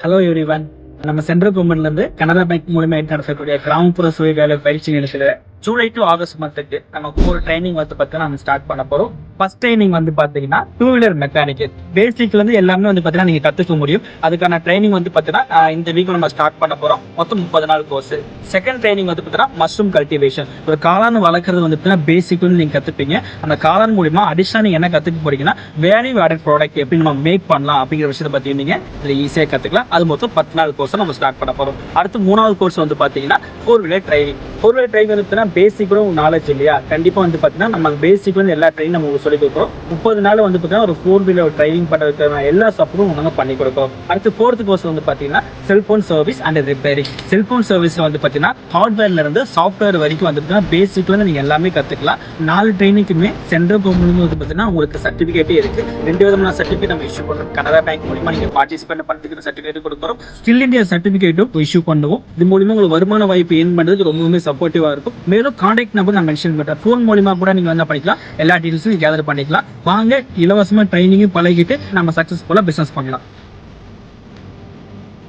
Hello everyone நம்ம central கவர்மெண்ட்ல இருந்து கனரா பேங்க் மூலமா நடத்தக்கூடிய கிராமப்புற சுய வேலை பயிற்சி நிலையத்துல ஜூலை டு ஆகஸ்ட் மந்த்துக்கு நம்ம ஒரு ட்ரைனிங் வந்து பார்த்தீங்கன்னா நம்ம ஸ்டார்ட் பண்ண போறோம். ஃபர்ஸ்ட் ட்ரைனிங் வந்து பாத்தீங்கன்னா டூ வீலர் மெக்கானிக் பேசிக்ல இருந்து எல்லாமே வந்து பாத்தீங்கன்னா நீங்க கத்துக்க முடியும். அதுக்கான ட்ரைனிங் வந்து பாத்தீங்கன்னா இந்த வீக் நம்ம ஸ்டார்ட் பண்ண போறோம். மொத்தம் முப்பது நாள் கோர்ஸ் செகண்ட் ட்ரைனிங் வந்து பாத்தீங்கன்னா மஷ்ரூம் கல்டிவேஷன் ஒரு காளான் வளர்க்குறது வந்து பாத்தீங்கன்னா பேசிக்ல நீங்க கத்துப்பீங்க. அந்த காளான் மூலியமா அடிஷனல் நீங்க என்ன கத்துக்க போறீங்கன்னா வேல்யூ ஆடட் ப்ராடக்ட் எப்படி நம்ம மேக் பண்ணலாம் அப்படிங்கிற விஷயத்தை பற்றி நீங்க இதுல ஈஸியா கத்துக்கலாம். அது மொத்தம் பத்து நாள் கோர்ஸ் நம்ம ஸ்டார்ட் பண்ண போறோம். அடுத்து மூணாவது கோர்ஸ் வந்து பாத்தீங்கன்னா four wheeler training four wheeler driving வந்து கூட பேசிக்கூட நாலேஜ் இல்லையா? கண்டிப்பா வந்து பாத்தீங்கன்னா நம்ம பேசிக் வந்து எல்லா ட்ரைனிங் நம்ம உங்களுக்கு சொல்லி கொடுக்குறோம். முப்பது நாள் வந்து பாத்தீங்கன்னா ஒரு ஃபோர் வீலர் டிரைவிங் பண்ணுறதுக்கான எல்லா சப்போர்ட்டும் உங்களுக்கு பண்ணி கொடுக்கும். அடுத்து ஃபோர்த் கோர்ஸ் வந்து பாத்தீங்கன்னா cellphone service and repairing cellphone service வந்து பாத்தீங்கன்னா ஹார்ட்வேர்ல இருந்து சாஃப்ட்வேர் வரைக்கும் வந்து பாத்தீங்கன்னா பேசிக்ல இருந்து நீங்க எல்லாமே கத்துக்கலாம். நாலு ட்ரைனிங்குமே சென்ட்ரல் கவர்மெண்ட் வந்து பாத்தீங்கன்னா உங்களுக்கு சர்டிபிகேட்டே இருக்கு. ரெண்டு விதமான சர்டிபிகேட் நம்ம இஷ்யூ பண்றோம். கனரா பேங்க் மூலியமா நீங்க பார்ட்டிசிபேட் பண்ணிக்கிற சர்டிபிகேட் கொடுக்குறோம். ஸ்கில் இந்தியா சர்டிபிகேட்டும் இஷ்யூ பண்ணுவோம். இது மூலியமா உங்களுக்கு வருமான வாய்ப்பு ஏன் பண்ணுறதுக்கு ரொம்பவுமே சப்போர்ட்டிவாக இருக்கும். மேலும் கான்டாக்ட் நம்பர் நான் மென்ஷன் பண்ணுறேன் ஃபோன் மூலிமா கூட நீங்க வந்து பண்ணிக்கலாம் எல்லா டீட்டெயில்ஸும் கேதர் பண்ணிக்கலாம். வாங்க இலவசமா ட்ரைனிங்கும் பழகிட்டு நம்ம சக்ஸஸ்ஃபுல்லாக பிசினஸ் பண்ணலாம்.